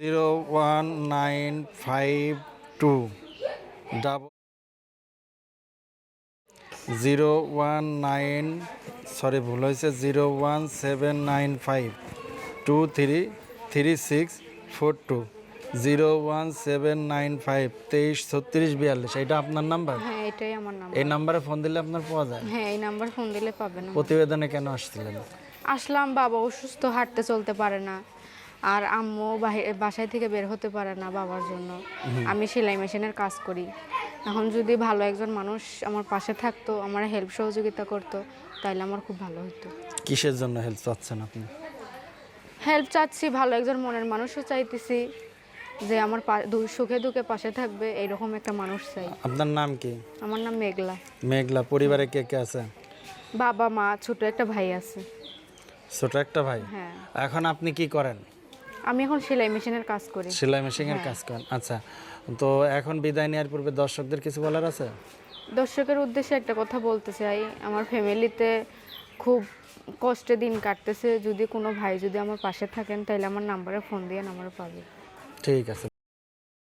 Zero one nine five two double zero one nine sorry ভুল হয়েছে zero one seven nine five two three three six four two zero one seven nine five তেইশ ছত্রিশ বিয়াল্লিশ এটা আপনার number হ্যাঁ এটাই আমার নাম্বার এই নাম্বারে ফোন দিলে আপনার পাওয়া যায়? হ্যাঁ এই নাম্বার ফোন দিলে পাবে না প্রতিবেদনে কেন আসছিলেন? আসলাম বাবা অসুস্থ হাঁটতে চলতে পারে না। আর আম্মু বাসায় থেকে বের হতে পারে না বাবার জন্য। আমি সেলাই মেশিনের কাজ করি। এখন যদি ভালো একজন মানুষ আমার পাশে থাকতো আমার হেল্প সহযোগিতা করতো তাহলে আমার খুব ভালো হতো কিসের জন্য হেল্প চাচ্ছেন আপনি? হেল্প চাচ্ছি ভালো একজন মনের মানুষও চাইতেছি যে আমার সুখে দুঃখে পাশে থাকবে এরকম একটা মানুষ চাই। আপনার নাম কি? আমার নাম মেঘলা। মেঘলা পরিবারে কে কে আছে? বাবা মা ছোট একটা ভাই আছে। ছোট একটা ভাই? হ্যাঁ। এখন আপনি কি করেন? আমি এখন সেলাই মেশিনের কাজ করি। সেলাই মেশিনের কাজ করেন। আচ্ছা তো এখন বিদায় নেওয়ার পূর্বে দর্শকদের কিছু বলার আছে? দর্শকের উদ্দেশ্যে একটা কথা বলতে চাই। আমার ফ্যামিলিতে খুব কষ্টে দিন কাটতেছে। যদি কোনো ভাই যদি আমার পাশে থাকেন তাহলে আমার নাম্বারে ফোন দিয়ে আমার পাবে ঠিক আছে।